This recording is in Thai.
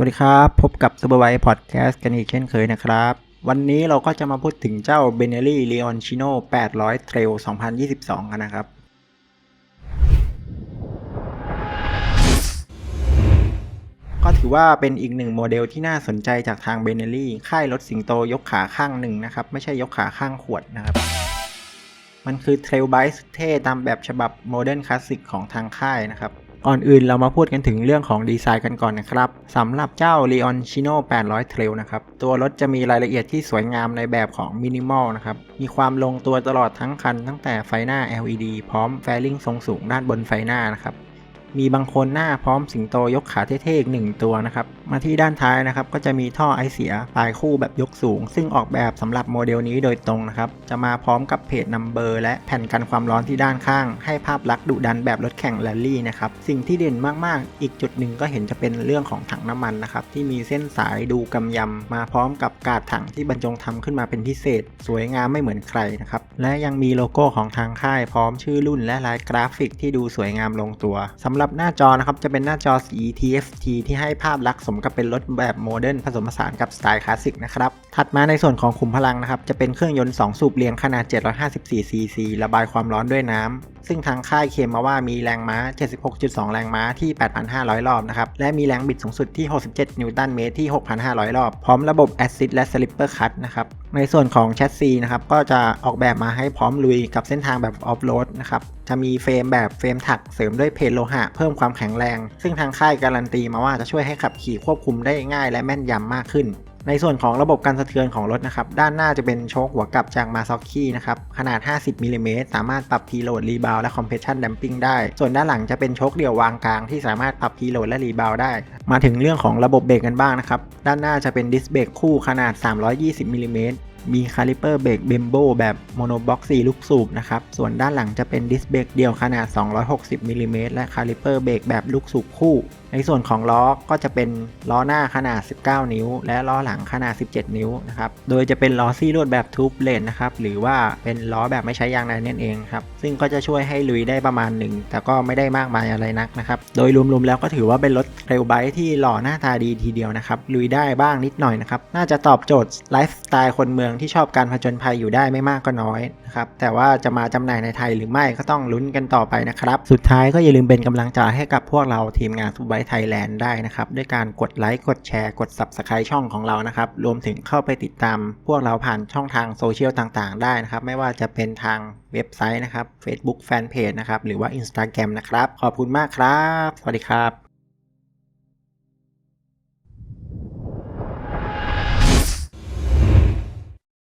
วัสดีครับ พบกับ s u p e r w i s e Podcast กันอีกเช่นเคยนะครับ วันนี้เราก็จะมาพูดถึงเจ้า b e n e l l i Leoncino 800 Trail 2022 กันนะครับ ก็ถือว่าเป็นอีกหนึ่งโมเดลที่น่าสนใจจากทาง b e n e l l i ค่ายรถสิงโตยกขาข้างหนึ่งนะครับ ไม่ใช่ยกขาข้างขวดนะครับ มันคือเทรลไบค์เท่ตามแบบฉบับโมเดิร์นคลาสสิกของทางค่ายนะครับ ก่อนอื่นเรามาพูดกันถึงเรื่องของดีไซน์กันก่อนนะครับสำหรับเจ้า Leon Chino 800 Trail นะครับ ตัวรถจะมีรายละเอียดที่สวยงามในแบบของมินิมอลนะครับ มีความลงตัวตลอดทั้งคันตั้งแต่ไฟหน้า LED พร้อมแฟลิงทรงสูงด้านบนไฟหน้านะครับ มีบางคนหน้าพร้อมสิงโตยกขาเท่ๆอีกหนึ่งตัวนะครับ มาที่ด้านท้ายนะครับ ก็จะมีท่อไอเสียปลายคู่แบบยกสูง ซึ่งออกแบบสำหรับโมเดลนี้โดยตรงนะครับ จะมาพร้อมกับเพจนัมเบอร์และแผ่นกันความร้อนที่ด้านข้าง ให้ภาพลักษณ์ดุดันแบบรถแข่งแรลลี่นะครับ สิ่งที่เด่นมากๆ อีกจุดหนึ่งก็เห็นจะเป็นเรื่องของถังน้ำมันนะครับ ที่มีเส้นสายดูกำยำมาพร้อมกับกาดถังที่บรรจงทำขึ้นมาเป็นพิเศษ สวยงามไม่เหมือนใครนะครับ และยังมีโลโก้ของทางค่ายพร้อมชื่อรุ่นและลายกราฟิกที่ดูสวยงามลงตัวสำหรับหน้าจอนะครับ จะเป็นหน้าจอสี TFT ที่ให้ภาพลักษณ์สมกับเป็นรถแบบโมเดิร์นผสมผสานกับสไตล์คลาสสิกนะครับ ถัดมาในส่วนของขุมพลังนะครับ จะเป็นเครื่องยนต์ 2 สูบเรียงขนาด 754 cc ระบายความร้อนด้วยน้ำ ซึ่งทางค่ายเคลมมาว่ามีแรงม้า 76.2 แรงม้าที่ 8,500 รอบนะครับ และมีแรงบิดสูงสุดที่ 67 นิวตันเมตรที่ 6,500 รอบ พร้อมระบบ Assist และ Slipper Cut นะครับ ในส่วนของแชสซีนะครับ ก็จะออกแบบมาให้พร้อมลุยกับเส้นทางแบบออฟโรดนะครับ จะมีเฟรมแบบเฟรมถักเสริมด้วยเพลโลหะเพิ่มความแข็งแรง ซึ่งทางค่ายการันตีมาว่าจะช่วยให้ขับขี่ควบคุมได้ง่ายและแม่นยำมากขึ้น ในส่วนของระบบการสะเทือนของรถนะครับ ด้านหน้าจะเป็นโชคหัวกลับจากมาซอกกี้นะครับ ขนาด 50มิลลิเมตรสามารถปรับทีโหลดรีบาวและคอมเพรสชันดัมปิ้งได้ ส่วนด้านหลังจะเป็นโชคเดี่ยววางกลางที่สามารถปรับทีโหลดและรีบาวได้ มาถึงเรื่องของระบบเบรกกันบ้างนะครับ ด้านหน้าจะเป็นดิสเบรกคู่ขนาด 320มิลลิเมตร มีคาลิเปอร์เบรกเบมโบแบบโมโนบ็อก4ลูกสูบนะครับ ส่วนด้านหลังจะเป็นดิสเบรกเดี่ยวขนาด 260มิลลิเมตรและคาลิเปอร์เบรกแบบลูกสูบคู่ ในส่วนของล้อก็จะเป็นล้อหน้าขนาด 19 นิ้ว และล้อหลังขนาด 17 นิ้วนะครับ โดยจะเป็นล้อซี่ลวดแบบทูบเลนนะครับ หรือว่าเป็นล้อแบบไม่ใช้ยางในนั่นเองครับ ซึ่งก็จะช่วยให้ลุยได้ประมาณหนึ่ง แต่ก็ไม่ได้มากมายอะไรนักนะครับ โดยรวมๆแล้วก็ถือว่าเป็นรถเทรลไบค์ที่หล่อหน้าตาดีทีเดียวนะครับ ลุยได้บ้างนิดหน่อยนะครับ น่าจะตอบโจทย์ไลฟ์สไตล์คนเมืองที่ชอบการผจญภัยอยู่ได้ไม่มากก็น้อยนะครับแต่ว่าจะมาจำหน่ายในไทยหรือไม่ก็ต้องลุ้นกันต่อไปนะครับ สุดท้ายก็อย่าลืมเป็นกำลังใจให้กับพวกเราทีมงานซูไบไทยแลนด์ได้นะครับด้วยการกดไลค์กดแชร์กด Subscribe ช่องของเรานะครับรวมถึงเข้าไปติดตามพวกเราผ่านช่องทางโซเชียลต่างๆ ได้นะครับไม่ว่าจะเป็นทางเว็บไซต์นะครับ Facebook Fanpage นะครับหรือว่า Instagram นะครับขอบคุณมากครับ สวัสดีครับ